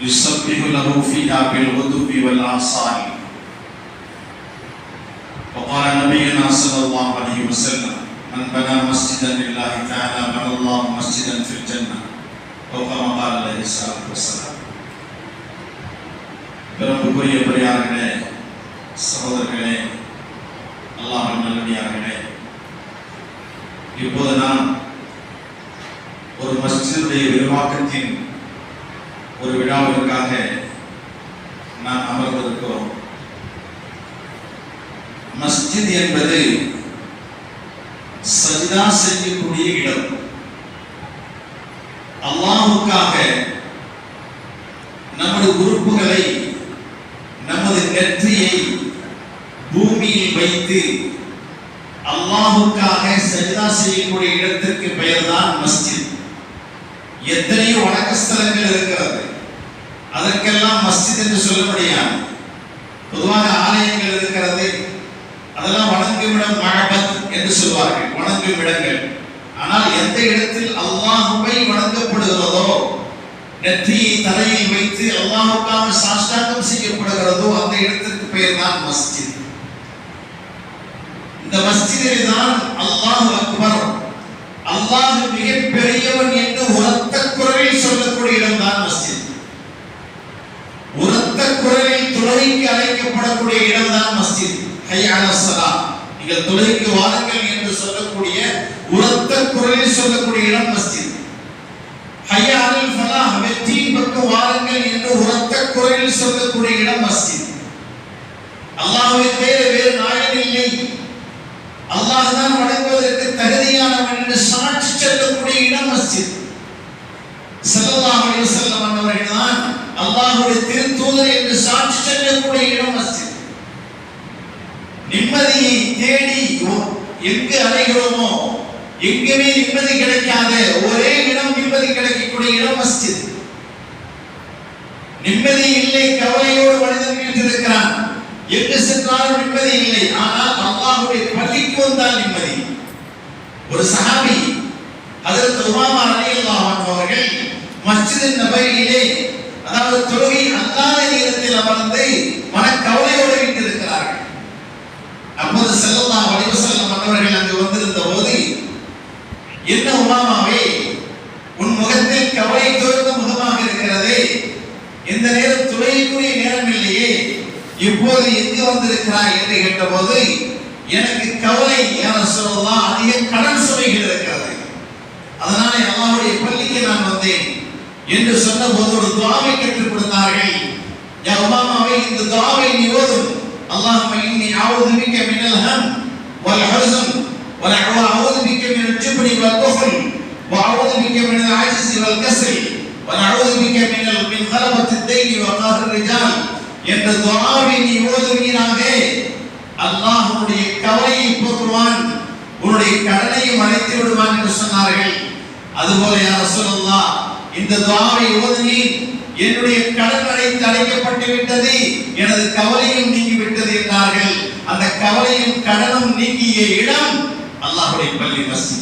يسبح له فيها بالغدو والآصال وقال نبينا صلى الله عليه وسلم من بنى مسجدا لله تعالى بنى الله مسجدا في الجنة أو كما قال عليه الصلاة والسلام பெரும்புக்குரிய பெரியார்களே சகோதரர்களே அல்லாஹ் நல்லடியார்களே இப்போது நாம் ஒரு மஸ்ஜிதுடைய விரிவாக்கத்தின் ஒரு விழாவிற்காக நாம் அமர்ந்திருக்கிறோம். மஸ்ஜித் என்பது சஜிதா செய்யக்கூடிய இடம். அல்லாஹுக்காக நமது உறுப்புகளை நமது நெற்றியை பூமியில் வைத்து அல்லாஹுக்காக சஜிதா செய்யக்கூடிய இடத்திற்கு பெயர்தான் மஸ்ஜித். எத்தனையோ வணக்க ஸ்தலங்கள் இருக்கிறது. அதற்கெல்லாம் மஸ்ஜித் என்று சொல்ல பொதுவாக ஆலயங்கள் இருக்கிறது. அதெல்லாம் வணங்குமிடம் மழபத் என்று சொல்வார்கள். வணங்கும் இடங்கள் ஆனால் எந்த இடத்தில் அல்லாஹுவை வணங்கப்படுகிறதோ நெற்றியை தலையில் வைத்து அல்லாஹுக்காக சாஷ்டாங்கம் செய்யப்படுகிறதோ அந்த இடத்திற்கு பெயர் தான் மஸ்ஜித் இந்த மஸ்ஜிதில் தான் அல்லாஹ் அக்பர் அல்லாஹ் மிகப்பெரியவன் என்று உரத்த குரலில் சொல்லக்கூடிய இடம் தான் மஸ்ஜித் குரலில் தொழுகைக்கு அழைக்கப்படக்கூடிய இடம்தான் மஸ்ஜித் ஹையான சலா நீங்கள் தொழுகைக்கு வாருங்கள் என்று சொல்லக்கூடிய உரத்த குரலில் சொல்லக்கூடிய இடம் மஸ்ஜித். ஹையானில் ஃபலா வெற்றியின் பக்கம் வாருங்கள் என்று உரத்த குரலில் சொல்லக்கூடிய இடம் மஸ்ஜித். அல்லாஹ்வை தவிர வேறு நாயன் இல்லை. அல்லாஹ் தான் வணங்குவதற்கு தகுதியானவன் என்று சாட்சி சொல்லக்கூடிய இடம் மஸ்ஜித் ஸல்லல்லாஹு அலைஹி வஸல்லம் அவர்கள் தான் அல்லாஹுடைய திருத்தூதர் என்று சாட்சி சொல்லக்கூடிய இடம் மஸ்ஜித். நிம்மதியை தேடி எங்கு அலைகிறோமோ எங்குமே நிம்மதி கிடைக்காத ஒரே இடம் நிம்மதி கிடைக்கக்கூடிய இடம் மஸ்ஜித். நிம்மதி இல்லை கவலையோடு மனிதன் வீழ்ந்திருக்கிறான் எங்கு சென்றாலும் நிம்மதி இல்லை ஆனால் அல்லாஹுடைய பள்ளிக்கு வந்தால் நிம்மதி. ஒரு சஹாபி அதற்கு உமாமா அலி அல்லாஹ் அவர்கள் மஸ்ஜித் நபவியிலே அதாவது தொழுகை அல்லாத நேரத்தில் அமர்ந்து மனக்கவலையோடு வீட்டிருக்கிறார்கள். அப்போது செல்லல்லா அலைஹி வஸல்லம் அவர்கள் அங்கு வந்திருந்த போது என்ன உமாமாவே உன் முகத்தில் கவலை தோய்ந்த முகமாக இருக்கிறது. இந்த நேரம் துளைக்குரிய நேரம் இல்லையே. இப்போது எங்கு வந்திருக்கிறாய்? என்று கேட்டபோது எனக்கு கவலை என சொல்லலாம் அதிக கடன் சுமைகள் இருக்கிறது. அதனால அல்லாவுடைய பள்ளிக்கு நான் வந்தேன். என்று சொன்னபோது ஒரு துவாவை கற்றுக் கொடுத்தார்கள் யா உமாமாவே இந்த துவாவை நீ ஓதும் اللهم إني أعوذ بك من الهم والحزن وأعوذ بك من الجبن والبخل وأعوذ بك من العجز والكسل ونعوذ بك من من غلبة الدين وقهر الرجال என்ற துஆவை நீ ஓதுவீராக அல்லாஹ் உன்னுடைய கவலையை போக்குவான் உன்னுடைய கடனையும் அழைத்து விடுவான் என்று சொன்னார்கள் அதுபோல யா ரசூலுல்லாஹ் இந்த துவாவை ஓதுனீர். என்னுடைய கடன் அடைத்து அடைக்கப்பட்டு விட்டது. எனது கவலையும் நீங்கி விட்டது என்றார்கள். அந்த கவலையும் கடனும் நீங்கிய இடம் அல்லாஹுடைய பள்ளி மசி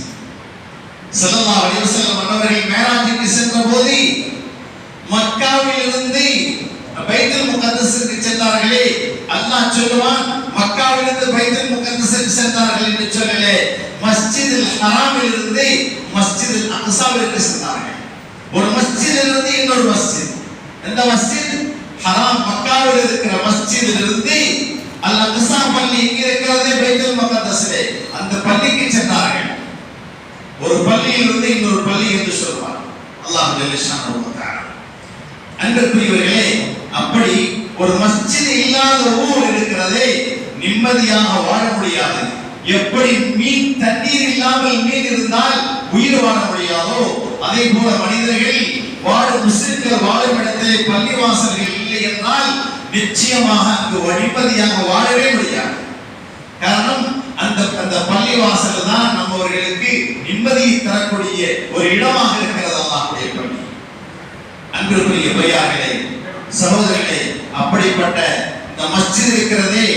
செல்லல்லா அலைஹி மன்னவர்கள் அவர்கள் சென்ற போது மக்காவில் இருந்து பைத்தல் முகத்தஸுக்கு சென்றார்களே. அல்லாஹ் சொல்லுவான் மக்காவிலிருந்து பைத்தல் முகத்தஸுக்கு சென்றார்கள் என்று சொல்லலே. மஸ்ஜிதில் ஹராமில் இருந்து மஸ்ஜிதில் அக்ஸாவிற்கு சென்றார்கள். ஒரு மஸ்ஜிதில் இருந்து இன்னொரு மஸ்ஜித். எந்த மஸ்ஜித்? ஹராம் மக்காவில் இருக்கிற மஸ்ஜிதில் இருந்து அல் அக்ஸா பள்ளி இங்க இருக்கிறதே பைத்தல் மக்கத்தசிலே அந்த பள்ளிக்கு சென்றார்கள். ஒரு பள்ளியிலிருந்து இன்னொரு பள்ளி என்று சொல்வார் அல்லாஹ் ஜல்லிஷானு அன்பிற்குரியவர்களே அப்படி ஒரு மஸ்ஜித் இல்லாத ஊர் இருக்கிறதே நிம்மதியாக வாழ முடியாது. எப்படி மீன் தண்ணீர் இல்லாமல் மீன் இருந்தால் உயிர் வாழ முடியாதோ அதே போல மனிதர்கள் வாழும் முஸ்லிம்கள் வாழும் இடத்திலே பள்ளிவாசல்கள் இல்லை என்றால் நிச்சயமாக அங்கு வழிபதியாக வாழவே முடியாது. காரணம் அந்த அந்த பள்ளிவாசல் தான் நம்மவர்களுக்கு நிம்மதியை தரக்கூடிய ஒரு இடமாக இருக்கிறது அல்லாஹுடைய பள்ளி. அன்பிற்குரிய பையார்களே சகோதரர்களே அப்படிப்பட்ட இந்த மஸ்ஜித் இருக்கிறதே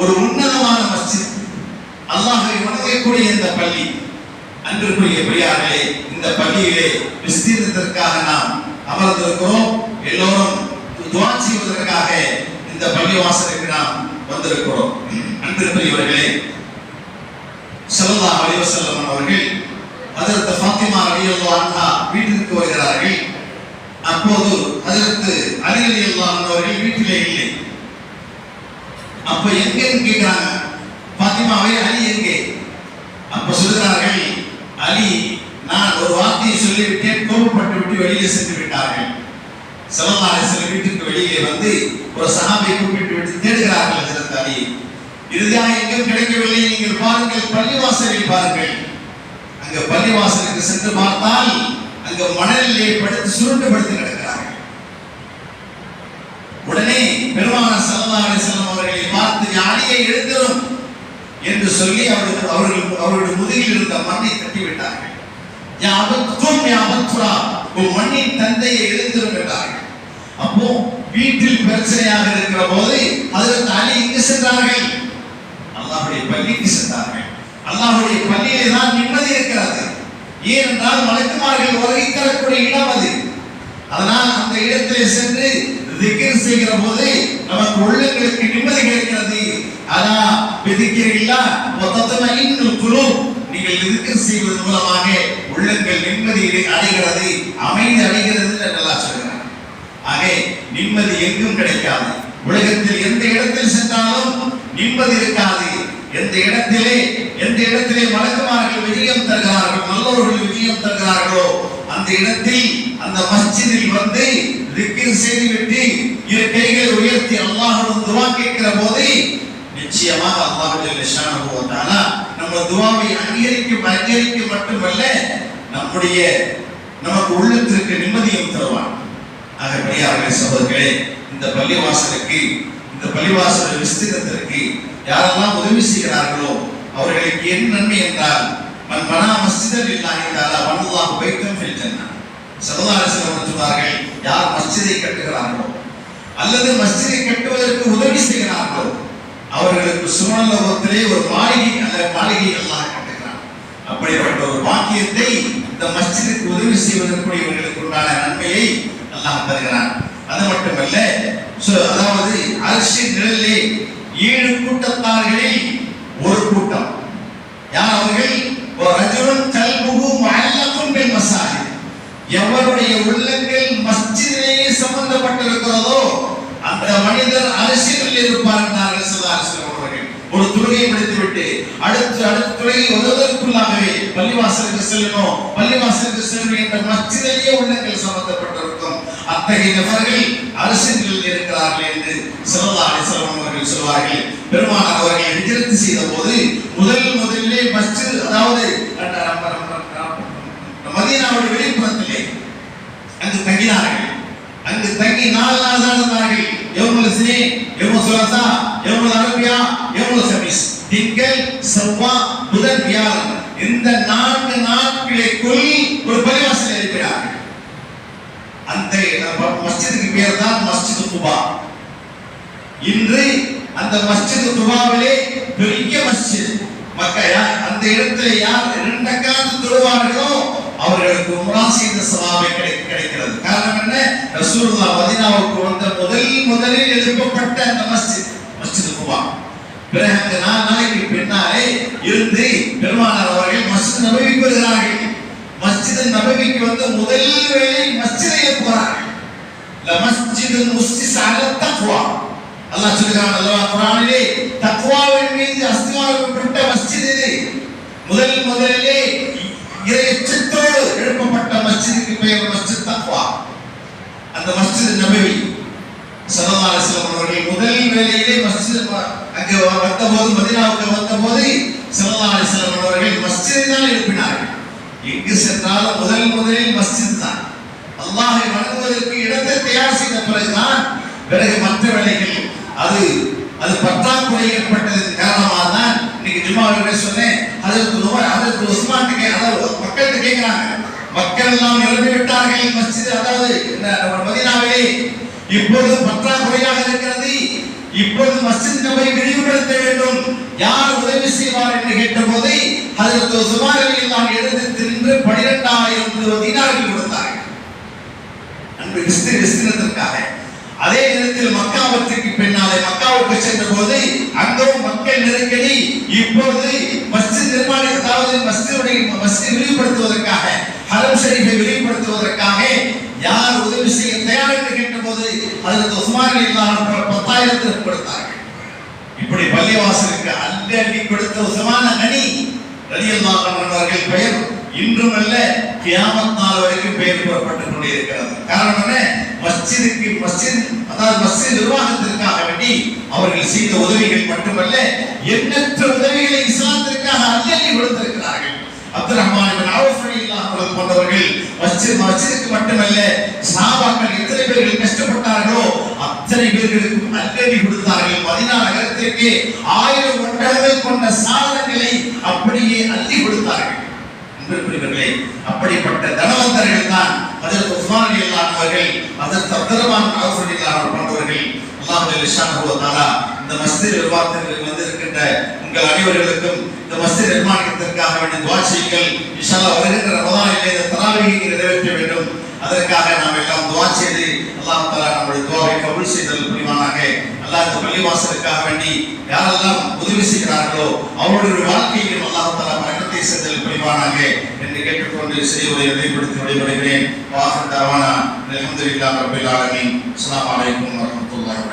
ஒரு உன்னதமான மஸ்ஜித். அல்லாஹை வணங்கக்கூடிய இந்த பள்ளி. அன்பிற்குரிய பெரியார்களே இந்த பள்ளியிலே விஸ்தீர்ணத்திற்காக நாம் அமர்ந்திருக்கிறோம். எல்லோரும் துவா செய்வதற்காக இந்த பள்ளிவாசலுக்கு நாம் வந்திருக்கிறோம். அன்பிற்குரியவர்களே செல்லா அலைஹி வஸல்லம் அவர்கள் அதற்கு ஃபாத்திமா ரலியல்லாஹு அண்ணா வீட்டிற்கு வருகிறார்கள். அப்போது அதற்கு அலி ரலியல்லாஹு அவர்கள் வீட்டிலே இல்லை. அப்ப எங்கன்னு கேக்குறாங்க ஃபாத்திமாவே அலி எங்க அப்ப சொல்கிறார்கள் அலி நான் ஒரு வார்த்தையை சொல்லிவிட்டேன். கோபப்பட்டு விட்டு வெளியே சென்று விட்டார்கள். ஸல்லல்லாஹு அலைஹி வீட்டுக்கு வெளியே வந்து ஒரு சஹாபை கூப்பிட்டு விட்டு தேடுகிறார்கள் ஹஜரத் இறுதியாக எங்கும் கிடைக்கவில்லை. நீங்கள் பாருங்கள் பள்ளிவாசலில் பாருங்கள். அங்க பள்ளிவாசலுக்கு சென்று பார்த்தால் அங்க மணலிலே படுத்து சுருண்டு படுத்து கிடக்கிறார்கள். உடனே பெருமான ஸல்லல்லாஹு செல்லம் அவர்களை பார்த்து அலியை எழுந்திரும் என்று சொல்லி அவர்கள் அவர்கள் அவருடைய முதுகில் இருந்த மண்ணை தட்டிவிட்டார்கள். யாபத்தும் யாபத்துரா உன் மண்ணின் தந்தையை எழுந்திரும் என்றார்கள் அப்போ வீட்டில் பிரச்சனையாக இருக்கிற போது அதில் அலி இங்கு சென்றார்கள்? அல்லாஹுடைய பள்ளிக்கு சென்றார்கள். அல்லாஹுடைய பள்ளியிலே தான் நிம்மதி இருக்கிறது. ஏனென்றால் மலைக்குமார்கள் உலகை தரக்கூடிய இடம் அது. அதனால் அந்த இடத்திலே சென்று திக்கர் செய்கிற போது நமக்கு உள்ளங்களுக்கு நிம்மதி கிடைக்கிறது. அலா விதிக்கிறீங்களா மொத்தத்தமா இன்னும் குழு நீங்கள் திக்ர் செய்வது மூலமாக உள்ளங்கள் நிம்மதி அடைகிறது அமைதி அடைகிறது நல்லா சொல்கிறார் ஆகவே நிம்மதி எங்கும் கிடைக்காது. உலகத்தில் எந்த இடத்தில் சென்றாலும் நிம்மதி இருக்காது. எந்த இடத்திலே எந்த இடத்திலே வழக்கமார்கள் விஜயம் தருகிறார்கள் நல்லவர்கள் விஜயம் தருகிறார்களோ அந்த இடத்தில் அந்த மஸ்ஜிதில் வந்து திக்கிர் செய்துவிட்டு இரு கைகளை உயர்த்தி அல்லாஹ் துவா கேட்கிற போது நிச்சயமாக அல்லாஹ் நம்ம துவாவை அங்கீகரிக்கும் அங்கீகரிக்க மட்டுமல்ல நம்முடைய நமக்கு உள்ளத்திற்கு நிம்மதியும் தருவான். ஆகப்படியார்களே சகோதரர்களே இந்த பள்ளிவாசலுக்கு இந்த பள்ளிவாசல விஸ்திரத்திற்கு யாரெல்லாம் உதவி செய்கிறார்களோ அவர்களுக்கு என்ன நன்மை என்றால் மன் மனா மஸ்ஜிதல் இல்லாஹி தஆலா வல்லாஹு பைத்தம் ஃபில் ஜன்னah ஸல்லல்லாஹு அலைஹி வஸல்லம் சொன்னார்கள் யார் மஸ்ஜிதை கட்டுகிறார்களோ அல்லது மஸ்ஜிதை கட்டுவதற்கு உதவி செய்கிறார்களோ அவர்களுக்கு சுவனலோகத்திலே ஒரு மாளிகை அல்ல மாளிகை அல்லாஹ் கட்டுகிறான் அப்படிப்பட்ட ஒரு வாக்கியத்தை இந்த மஸ்ஜிதுக்கு உதவி செய்வதற்குரிய இவர்களுக்கு உண்டான நன்மையை அல்லாஹ் தருகிறான். அது மட்டுமல்ல அதாவது அரசு நிழலிலே ஏழு கூட்டத்தார்களில் ஒரு கூட்டம். யார் அவர்கள்? ஒரு ரஜுலன் கல்புகு மல்லக்கும் பின் எவருடைய உள்ளங்கள் மஸ்ஜிதிலேயே சம்பந்தப்பட்டிருக்கிறதோ அந்த மனிதர் அரசியலில் இருப்பார் என்றார்கள் ஸல்லல்லாஹு அலைஹி ஒரு துறையை முடித்துவிட்டு அடுத்து அடுத்த துறையை உதவுவதற்குள்ளாகவே பள்ளிவாசலுக்கு செல்லணும் பள்ளிவாசலுக்கு செல்லும் என்ற மச்சிலேயே உள்ளங்கள் சம்பந்தப்பட்டிருக்கும். அத்தகைய நபர்கள் அரசியலில் இருக்கிறார்கள் என்று ஸல்லல்லாஹு செல்வம் அவர்கள் சொல்வார்கள். பெருமானார் அவர்கள் எதிர்த்து செய்த போது முதல் முதலிலே மஸ்ஜித் அதாவது மதியனாவுடைய வெளிப்புறத்திலே அங்கு தங்கினார்கள். அங்கு தங்கி நாலு நாள் தான் இருந்தார்கள். யௌமுல் இஸ்னி யௌமுல் சுலசா யௌமுல் அரபியா எவ்வளவு சமீஸ் திங்கள் செவ்வாய் புதன் வியாழன். இந்த நான்கு நாட்களுக்குள் ஒரு பரிவாசனை இருக்கிறார்கள் அந்த மஸ்ஜிதுக்கு பேர் தான் மஸ்ஜித் குபா. இன்று அந்த மஸ்ஜித் குபாவிலே பெரிய மஸ்ஜித். மக்கள் அந்த இடத்துல யார் இரண்டக்காந்து தொழுவார்களோ அவர்களுக்கு உம்ரா செய்த சவாபை கிடை கிடைக்கிறது. காரணம் என்ன? ரசூல்லா மதினாவுக்கு வந்த முதல் முதலில் எழுப்பப்பட்ட அந்த மஸ்ஜித் மஸ்ஜித் குபா பிறகு அந்த நாலு நாளைக்கு பின்னாலே இருந்து பெருமானார் அவர்கள் மஸ்ஜித் நபவிக்கு வருகிறார்கள். மஸ்ஜித் நபவிக்கு வந்த முதல் வேலை மஸ்ஜிதை போறார்கள். மஸ்ஜித் முஸ்ஜித் அல தக்வா. அல்லாஹ் சொல்கிறான் அல்லாஹ் குரானிலே தக்வாவின் மீது அஸ்திவாரப்பட்ட மஸ்ஜித் இது. முதல் முதலிலே இறையச்சத்தோடு எழுப்பப்பட்ட மஸ்ஜிதுக்கு பெயர் மஸ்ஜித் தக்வா. அந்த மஸ்ஜித் நபவி ஸல்லல்லாஹு அலைஹி வஸல்லம் அவர்கள் முதல் வேளையிலே மஸ்ஜித் அங்கே வந்தபோது மதீனாவுக்கு வந்தபோது வந்த அலைஹி வஸல்லம் அவர்கள் மஸ்ஜிதை தான் எழுப்பினார்கள். எங்கு சென்றாலும் முதல் முதலில் மஸ்ஜித் தான். அல்லாஹை வணங்குவதற்கு இடத்தை தயார் செய்த பிறகுதான் பிறகு மற்ற வேலைகள் அது அது பற்றாக்குறை ஏற்பட்டதன் காரணமாக தான் இன்னைக்கு ஜும்மாவிலே சொன்னேன். அதற்கு நோய் அதற்கு உஸ்மான் அதாவது மக்கள்கிட்ட கேட்கிறாங்க. மக்கள் எல்லாம் நிரம்பி விட்டார்கள் மஸ்ஜித். அதாவது இந்த இப்பொழுது மதீனாவிலே பற்றாக்குறையாக இருக்கிறது. இப்போது மஸ்ஜித் நபை விரிவுபடுத்த வேண்டும். யார் உதவி செய்வார் என்று கேட்டபோது அதற்கு உஸ்மான் நான் எழுந்து தின்று பனிரெண்டாயிரம் தீனார்கள் கொடுத்தார்கள். அன்பு விஸ்தி விஸ்திரத்திற்காக அதே நேரத்தில் மக்காவத்திற்கு பின்னாலே மக்காவுக்கு சென்ற போது அங்கும் நெருக்கடி இப்போது மஸ்ஜித் நிர்மாணம் அதாவது மஸ்ஜிதுடைய மஸ்ஜித் விரிவுபடுத்துவதற்காக ஹரம் ஷரீஃபை விரிவுபடுத்துவதற்காக யார் உதவி செய்ய தயார் என்று கேட்டபோது அதற்கு உஸ்மான் இல்லாமல் பத்தாயிரத்திற்கு கொடுத்தார்கள். இப்படி பள்ளிவாசலுக்கு அள்ளி அள்ளி கொடுத்த உசமான கனி ரலியல்லாஹு அவர்கள் பெயர் இன்றும் அல்ல கியாமத் நாள் வரைக்கும் பெயர் புறப்பட்டுக் கொண்டிருக்கிறது காரணம் என்ன? மஸ்ஜிதுக்கு மஸ்ஜித் அதாவது மஸ்ஜித் நிர்வாகத்திற்காக வேண்டி அவர்கள் செய்த உதவிகள் மட்டுமல்ல எண்ணற்ற உதவிகளை இஸ்லாத்திற்காக அல்லி கொடுத்திருக்கிறார்கள். அப்துல் ரஹ்மான் இப்னு போன்றவர்கள் மஸ்ஜித் மஸ்ஜிதுக்கு மட்டுமல்ல சாபாக்கள் எத்தனை பேர்கள் கஷ்டப்பட்டார்களோ அத்தனை பேர்களுக்கும் அள்ளி கொடுத்தார்கள். மதினா நகரத்திற்கு ஆயிரம் ஒட்டகங்கள் கொண்ட சாதனங்களை அப்படியே அள்ளி கொடுத்தார்கள். அன்பிற்குரியவர்களே அப்படிப்பட்ட தனவந்தர்கள் தான் அதற்கு உஸ்மான் ரலியல்லாஹு அவர்கள் அதற்கு அப்துல் ரஹ்மான் அவுஃப் ரலியல்லாஹு அன்ஹு போன்றவர்கள் அல்லாஹ் ஜல்லஷானஹு இந்த மஸ்தி நிர்வாகத்திற்கு வந்திருக்கின்ற உங்கள் அனைவர்களுக்கும் இந்த மஸ்ஜித் நிர்மாணத்திற்காக வேண்டிய துவா செய்யுங்கள். இன்ஷா வருகின்ற ரமதானிலே இந்த தராவீகை நிறைவேற்ற வேண்டும். அதற்காக நாம் எல்லாம் துவா செய்து அல்லாஹ் தஆலா நம்முடைய துவாவை கபூல் செய்தல் புரிவானாக அல்லாஹ் பள்ளிவாசலுக்காக வேண்டி யாரெல்லாம் உதவி செய்கிறார்களோ அவர்களுடைய வாழ்க்கையிலும் அல்லாஹ் தஆலா பரக்கத்தை செய்தல் புரிவானாக என்று கேட்டுக்கொண்டு செய்வதை வெளிப்படுத்தி விடைபெறுகிறேன். வாகன தாவானா அலமதுல்லா ரப்பில் ஆலமீன். அஸ்ஸலாமு அலைக்கும் வரஹ்மத்துல்லாஹி